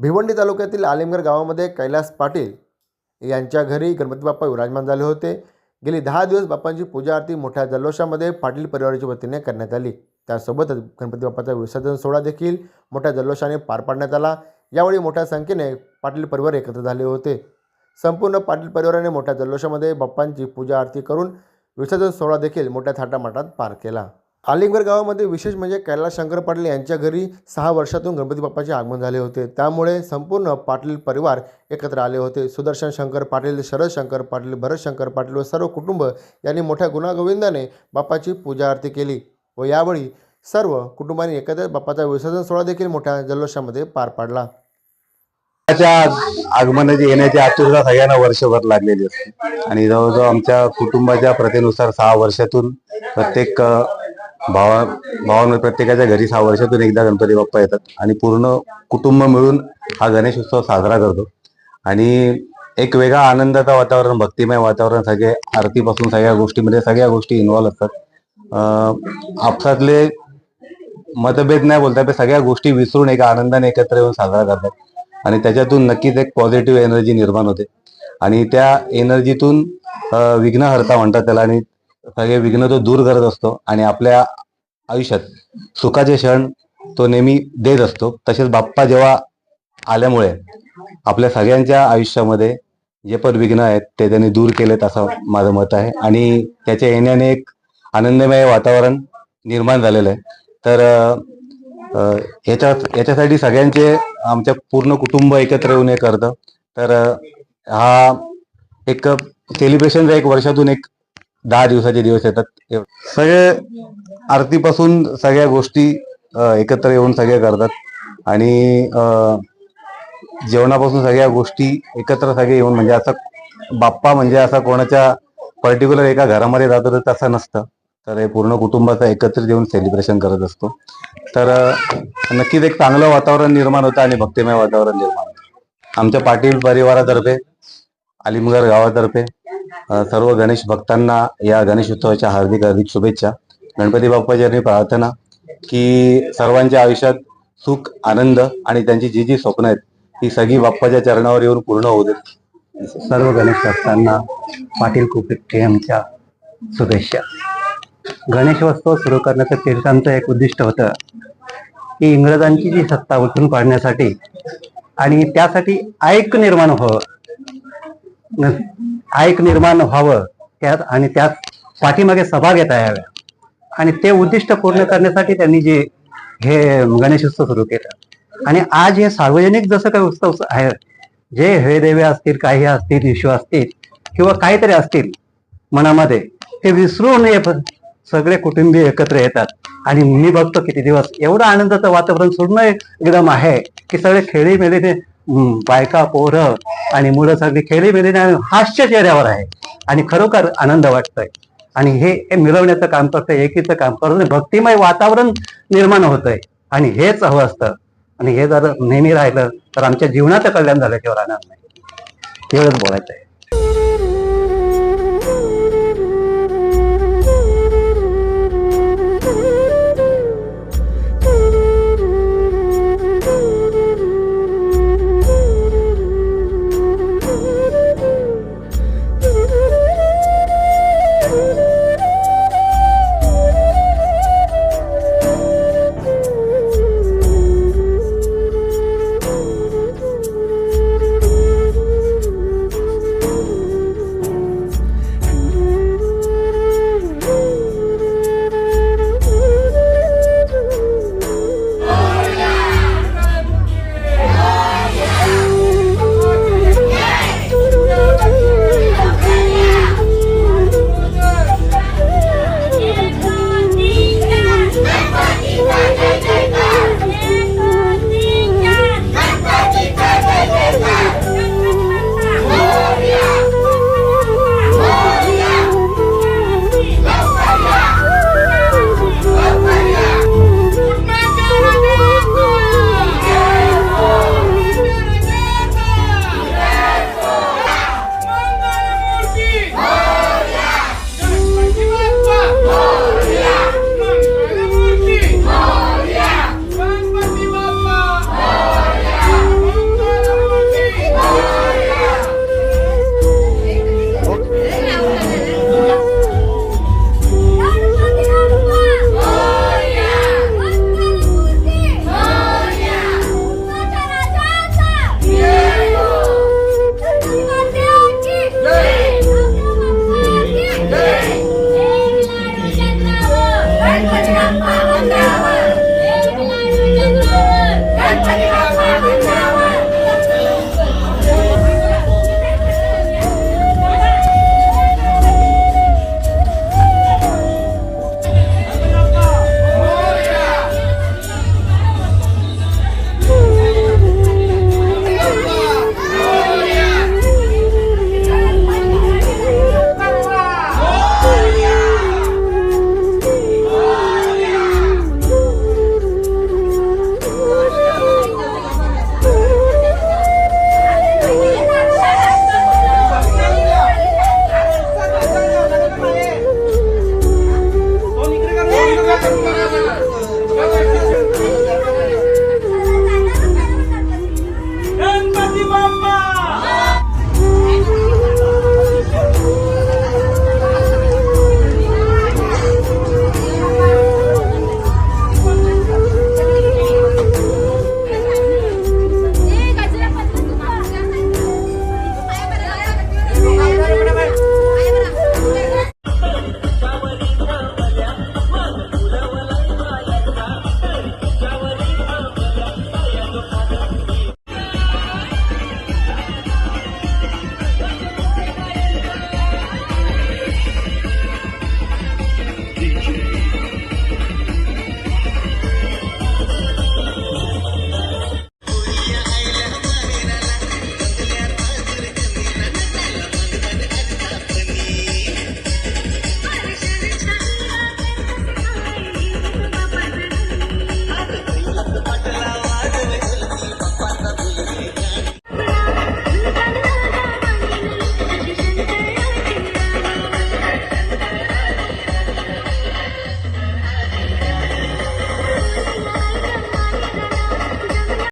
भिवंडी तालुक्यातील आलिमगर गावामध्ये कैलास पाटील यांच्या घरी गणपती बाप्पा विराजमान झाले होते. गेली दहा दिवस बाप्पांची पूजा आरती मोठ्या जल्लोषामध्ये पाटील परिवाराच्या वतीने करण्यात आली. त्यासोबतच गणपती बाप्पाचा विसर्जन सोहळा देखील मोठ्या जल्लोषाने पार पाडण्यात आला. यावेळी मोठ्या संख्येने पाटील परिवार एकत्र झाले होते. संपूर्ण पाटील परिवाराने मोठ्या जल्लोषामध्ये बाप्पांची पूजा आरती करून विसर्जन सोहळा देखील मोठ्या थाटामाटात पार केला. आलिमगर गावामध्ये विशेष म्हणजे कैलास शंकर पाटील यांच्या घरी सहा वर्षातून गणपती बाप्पाचे आगमन झाले होते. त्यामुळे संपूर्ण पाटील परिवार एकत्र आले होते. सुदर्शन शंकर पाटील शरद शंकर पाटील भरत शंकर पाटील व सर्व कुटुंब यांनी मोठ्या गुणागोविंदाने बाप्पाची पूजा आरती केली व यावेळी सर्व कुटुंबांनी एकत्र बाप्पाचा विसर्जन सोहळा देखील मोठ्या जल्लोषामध्ये पार पाडला. त्याच्या आगमनाची येण्याची आतुरता सगळ्यांना वर्षभर लागलेली असते आणि जवळजवळ आमच्या कुटुंबाच्या प्रथेनुसार सहा वर्षातून प्रत्येक भावा भावांमध्ये प्रत्येकाच्या घरी सहा वर्षातून एकदा गणपती बाप्पा येतात आणि पूर्ण कुटुंब मिळून हा गणेश उत्सव साजरा करतो. आणि एक वेगळा आनंदाचा वातावरण भक्तिमय वातावरण सगळे आरतीपासून सगळ्या गोष्टीमध्ये सगळ्या गोष्टी इन्व्हॉल्व असतात. आपसातले मतभेद नाही बोलता ते सगळ्या गोष्टी विसरून एका आनंदाने एकत्र येऊन साजरा करतात. आणि त्याच्यातून नक्कीच एक पॉझिटिव्ह एनर्जी निर्माण होते. आणि त्या एनर्जीतून विघ्नहर्ता म्हणतात त्याला आणि सगळे विघ्न तो दूर करत असतो. आणि आपल्या आयुष्यात सुखाचे क्षण तो नेहमी देत असतो. तसेच बाप्पा जेव्हा आल्यामुळे आपल्या सगळ्यांच्या आयुष्यामध्ये जे पण विघ्न आहेत ते त्यांनी दूर केलेत असं माझं मत आहे. आणि त्याच्या येण्याने एक आनंदमय वातावरण निर्माण झालेलं आहे. तर ह्याच्या याच्या याच्यासाठी सगळ्यांचे आमच्या पूर्ण कुटुंब एकत्र येऊन हे करतं. तर हा एक सेलिब्रेशनचा एक वर्षातून एक दहा दिवसाचे दिवस येतात. सगळे आरतीपासून सगळ्या गोष्टी एकत्र येऊन सगळे करतात. आणि जेवणापासून सगळ्या गोष्टी एकत्र सगळे येऊन म्हणजे असं बाप्पा म्हणजे असा कोणाच्या पर्टिक्युलर एका घरामध्ये जातो तर तसं नसतं. तर हे पूर्ण कुटुंबाचं एकत्रित येऊन सेलिब्रेशन करत असतो. तर नक्कीच एक चांगलं वातावरण निर्माण होतं आणि भक्तिमय वातावरण निर्माण होतं. आमच्या पाटील परिवारातर्फे अलिमगर गावातर्फे सर्व गणेश भक्तांना या गणेश उत्सवाच्या हार्दिक हार्दिक शुभेच्छा. गणपती बाप्पाची प्रार्थना की सर्वांच्या आयुष्यात सुख आनंद आणि त्यांची जी जी स्वप्न आहेत ती सगळी बाप्पाच्या चरणावर येऊन पूर्ण होऊ देत. सर्व गणेश भक्तांना पाटील कुपेटे यांच्या शुभेच्छा. गणेशोत्सव सुरू करण्याचं तीर्थांचं एक उद्दिष्ट होतं. की इंग्रजांची जी सत्ता उठून पाडण्यासाठी आणि त्यासाठी ऐक निर्माण व्हावं. ऐक निर्माण व्हावं त्यात आणि त्यात पाठीमागे सभा घेता याव्या. आणि ते उद्दिष्ट पूर्ण करण्यासाठी त्यांनी जे हे गणेशोत्सव सुरू केलं. आणि आज हे सार्वजनिक जसं काही उत्सव आहे जे हे देवे असतील काही असतील इशू असतील किंवा काहीतरी असतील मनामध्ये ते विसरून नये सगळे कुटुंबीय एकत्र येतात. आणि मी बघतो किती दिवस एवढं आनंदाचं वातावरण सोडणं एक- एकदम आहे की सगळे खेळी मेळीने बायका पोरं आणि मुलं सगळी खेळी बिली आणि हास्य चेहऱ्यावर आहे. आणि खरोखर आनंद वाटतोय. आणि हे मिळवण्याचं काम करतंय एकीचं काम करून भक्तिमय वातावरण निर्माण होतंय. आणि हेच हवं असतं. आणि हे जर नेहमी राहिलं तर आमच्या जीवनाचं कल्याण झालं तेव्हा राहणार नाही. एवढंच बोलायचं आहे